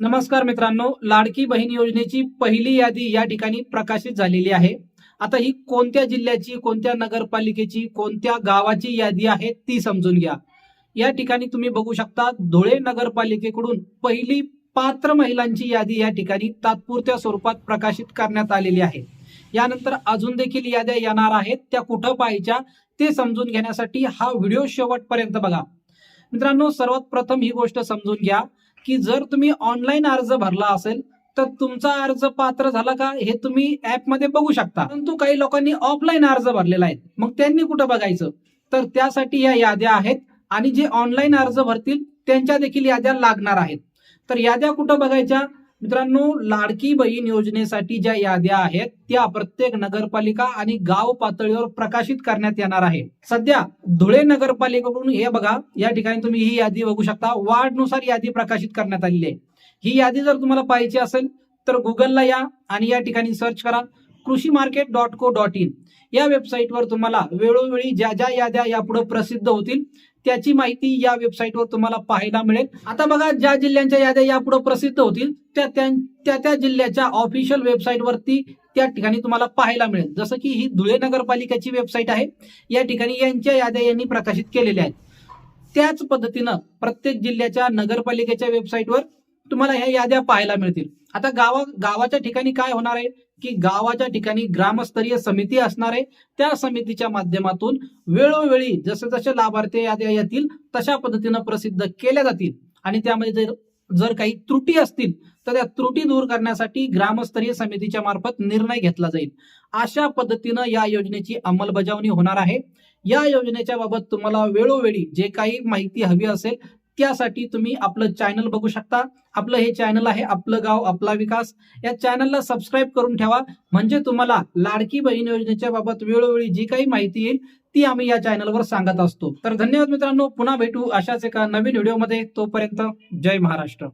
नमस्कार मित्रांनो लाडकी बहीण योजनेची पहिली यादी या ठिकाणी प्रकाशित झालेली आहे. आता ही कोणत्या जिल्ह्याची कोणत्या नगरपालिकेची कोणत्या गावाची यादी आहे ती समजून घ्या. या ठिकाणी तुम्ही बघू शकता धुळे नगरपालिकेकडून पहिली पात्र महिलांची यादी या ठिकाणी तात्पुरत्या स्वरूपात प्रकाशित करण्यात आलेली आहे. यानंतर अजून देखील याद्या येणार आहेत त्या कुठं पाहायच्या ते समजून घेण्यासाठी हा व्हिडिओ शेवटपर्यंत बघा. मित्रांनो सर्वात प्रथम ही गोष्ट समजून घ्या. की जर तुम्ही ऑनलाईन अर्ज भरला असेल तर तुमचा अर्ज पात्र झाला का हे तुम्ही ऍपमध्ये बघू शकता. परंतु काही लोकांनी ऑफलाईन अर्ज भरलेला आहे. मग त्यांनी कुठं बघायचं? तर त्यासाठी या याद्या आहेत आणि जे ऑनलाईन अर्ज भरतील त्यांच्या देखील याद्या लागणार आहेत. तर याद्या कुठं बघायच्या? मित्रांनो लाडकी बहीण योजनेसाठी ज्या याद्या आहेत त्या प्रत्येक नगरपालिका आणि गाव पातळीवर प्रकाशित करण्यात येणार आहे. सध्या धुळे नगरपालिकेकडून हे बघा या ठिकाणी तुम्ही ही यादी बघू शकता. वार्डनुसार यादी प्रकाशित करण्यात आलेली आहे. ही यादी जर तुम्हाला पाहिजे असेल तर गुगलला या आणि या ठिकाणी सर्च करा कृषी market dot co dot in. या वेबसाईटवर तुम्हाला वेळोवेळी ज्या ज्या याद्या यापुढे प्रसिद्ध होतील त्याची माहिती या वेबसाईटवर तुम्हाला पाहायला मिळेल. आता बघा ज्या जिल्ह्यांच्या याद्या यापुढे प्रसिद्ध होतील त्या त्या- त्या त्या जिल्ह्याच्या ऑफिशियल वेबसाईटवरती त्या ठिकाणी तुम्हाला पाहायला मिळेल. जसं की ही धुळे नगरपालिकेची वेबसाईट आहे. या ठिकाणी यांच्या याद्या यांनी प्रकाशित केलेल्या आहेत. त्याच पद्धतीनं प्रत्येक जिल्ह्याच्या नगरपालिकेच्या वेबसाईटवर तुम्हाला ह्या याद्या पाहायला मिळतील. आता गावा गावाच्या ठिकाणी काय होणार आहे? की गावाच्या ठिकाणी ग्रामस्तरीय समिती असणार आहे. त्या समितीच्या माध्यमातून वेळोवेळी जसे जसे लाभार्थी याद्या येतील तशा पद्धतीनं प्रसिद्ध केल्या जातील. आणि त्यामध्ये जर जर काही त्रुटी असतील तर त्या त्रुटी दूर करण्यासाठी ग्रामस्तरीय समितीच्या मार्फत निर्णय घेतला जाईल. अशा पद्धतीनं या योजनेची अंमलबजावणी होणार आहे. या योजनेच्या बाबत तुम्हाला वेळोवेळी जे काही माहिती हवी असेल त्यासाठी तुम्ही आपलं चॅनल बघू शकता. आपलं हे चॅनल आहे आपलं गाव आपला विकास. या चॅनलला सबस्क्राईब करून ठेवा. म्हणजे तुम्हाला लाडकी बहीण योजनेच्या बाबत वेळोवेळी जी काही माहिती येईल ती आम्ही या चॅनलवर सांगत असतो. तर धन्यवाद मित्रांनो. पुन्हा भेटू अशाच एका नवीन व्हिडिओमध्ये तोपर्यंत जय महाराष्ट्र.